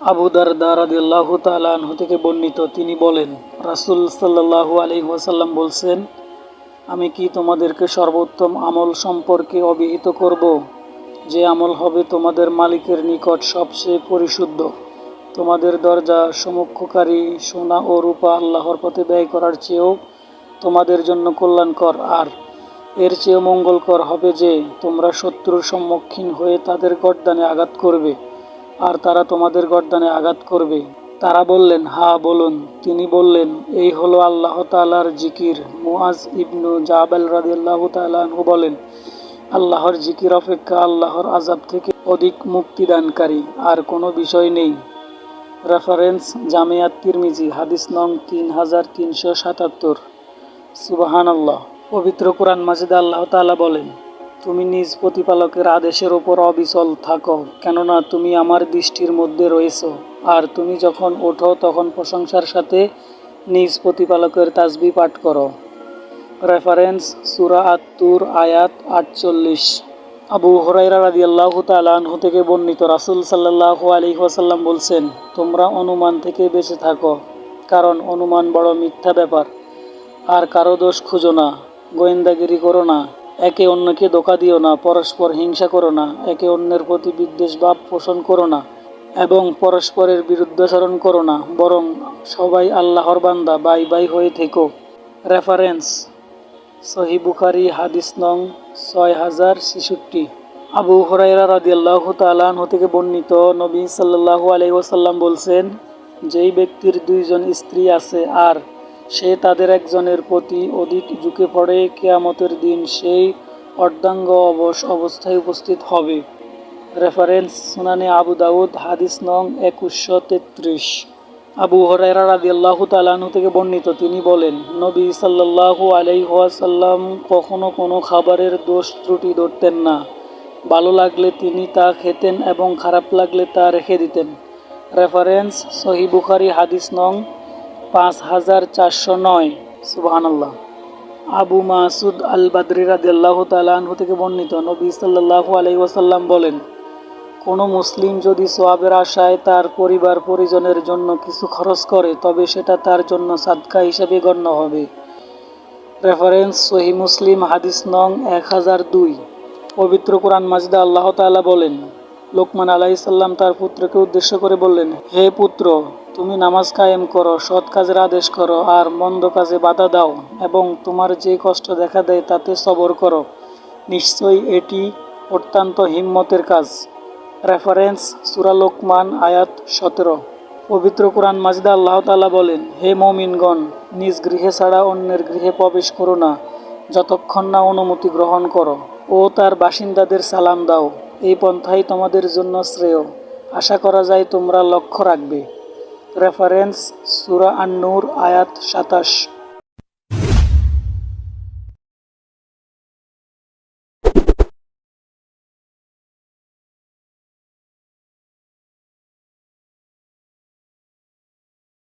আবু দারদা তাআলা আনহু থেকে বর্ণিত, তিনি বলেন, রাসূল সাল্লাল্লাহু আলাইহি ওয়াসাল্লাম বলছেন, আমি কি তোমাদেরকে সর্বোত্তম আমল সম্পর্কে অবহিত করব? যে আমল হবে তোমাদের মালিকের নিকট সবচেয়ে পরিশুদ্ধ। তোমাদের দরজা সম্মুখকারী সোনা ও রূপা আল্লাহর পথে ব্যয় করার চেয়েও তোমাদের জন্য কল্যাণকর। আর এর চেয়েও মঙ্গলকর হবে যে, তোমরা শত্রুর সম্মুখীন হয়ে তাদের গর্দানে আঘাত করবে। আর তারা তোমাদের গর্দানে আঘাত করবে। তারা বললেন, হা, বলুন। তিনি বললেন, এই হলো আল্লাহ তাআলার জিকির। মুআজ ইবনু জাবাল রাদিয়াল্লাহু তাআলা বলেন, আল্লাহর জিকির অপেক্ষা আল্লাহর আজাব থেকে অধিক মুক্তিদানকারী, আর কোনো বিষয় নেই। রেফারেন্স জামিয়াত তিরমিজি, হাদিস নং তিন হাজার তিনশো সাতাত্তর। সুবাহান আল্লাহ পবিত্র কোরআন মাজিদে আল্লাহ তাআলা বলেন তুমি নিজ প্রতিপালকের আদেশের ওপর অবিচল থাকো, কেননা তুমি আমার দৃষ্টির মধ্যে রয়েছ। আর তুমি যখন ওঠো, তখন প্রশংসার সাথে নিজ প্রতিপালকের তাজবি পাঠ করো। রেফারেন্স সুরা আত্তুর, আয়াত আটচল্লিশ। আবু হরাইরা রাদি আল্লাহ তালাহ থেকে বর্ণিত রাসুল সাল্লাহ আলী ওয়াসাল্লাম বলছেন, তোমরা অনুমান থেকে বেঁচে থাকো, কারণ অনুমান বড় মিথ্যা ব্যাপার। আর কারও দোষ খুঁজো না, গোয়েন্দাগিরি করো না। একে অন্যকে ধোকা দিও না, পরস্পর হিংসা করো না, একে অন্যের প্রতি বিদ্বেষ ভাব পোষণ করো না এবং পরস্পরের বিরুদ্ধাচরণ করো না, বরং সবাই আল্লাহর বান্দা, বাই বাই হয়ে থেকো। রেফারেন্স সহি বুখারি, হাদিস নং ছয় হাজার ছেষট্টি। আবু হরাইরা রাদিয়াল্লাহ তালাহ থেকে বর্ণিত নবী সাল্লাল্লাহু আলাইহি ওয়াসাল্লাম বলছেন, যেই ব্যক্তির দুইজন স্ত্রী আছে আর সে তাদের একজনের প্রতি অধিক ঝুঁকে পড়ে, কেয়ামতের দিন সেই অর্ধাঙ্গ অবশ অবস্থায় উপস্থিত হবে। রেফারেন্স, সুনানে আবু দাউদ, হাদিস নং একুশশো তেত্রিশ। আবু হরাইরা রাদিয়াল্লাহু তালাহু থেকে বর্ণিত, তিনি বলেন, নবী সাল্লাল্লাহু আলাইহাসাল্লাম কখনো কোনো খাবারের দোষ ত্রুটি ধরতেন না। ভালো লাগলে তিনি তা খেতেন এবং খারাপ লাগলে তা রেখে দিতেন। রেফারেন্স সহি বুখারি, হাদিস নং পাঁচ হাজার চারশো নয়। সুবাহানাল্লাহ। আবু মাসুদ আল বাদরি রাদিয়াল্লাহ তালাহু থেকে বর্ণিত নবী সাল্লাহু আলাইহি ওয়াসাল্লাম বলেন, কোনো মুসলিম যদি সোয়াবের আশায় তার পরিবার পরিজনের জন্য কিছু খরচ করে, তবে সেটা তার জন্য সাদকা হিসেবে গণ্য হবে। রেফারেন্স সহি মুসলিম, হাদিস নং এক হাজার দুই। পবিত্র কোরআন মাজিদা আল্লাহ তাআলা বলেন, লোকমান আলাইসাল্লাম তার পুত্রকে উদ্দেশ্য করে বললেন, হে পুত্র তুমি নামাজ কায়েম করো, সৎ কাজের আদেশ করো আর মন্দ কাজে বাধা দাও এবং তোমার যে কষ্ট দেখা দেয় তাতে সবর করো। নিশ্চয়ই এটি অত্যন্ত হিম্মতের কাজ। রেফারেন্স সুরা লোকমান, আয়াত সতেরো। পবিত্র কোরআন মাজিদা আল্লাহ তালা বলেন, হে মমিনগণ, নিজ গৃহে ছাড়া অন্যের গৃহে প্রবেশ করো না। যতক্ষণ না অনুমতি গ্রহণ করো ও তার বাসিন্দাদের সালাম দাও, এই পন্থাই তোমাদের জন্য শ্রেয়। আশা করা যায় তোমরা লক্ষ্য রাখবে। রেফারেন্স সুরা আন্নুর আয়াত সাতাশ।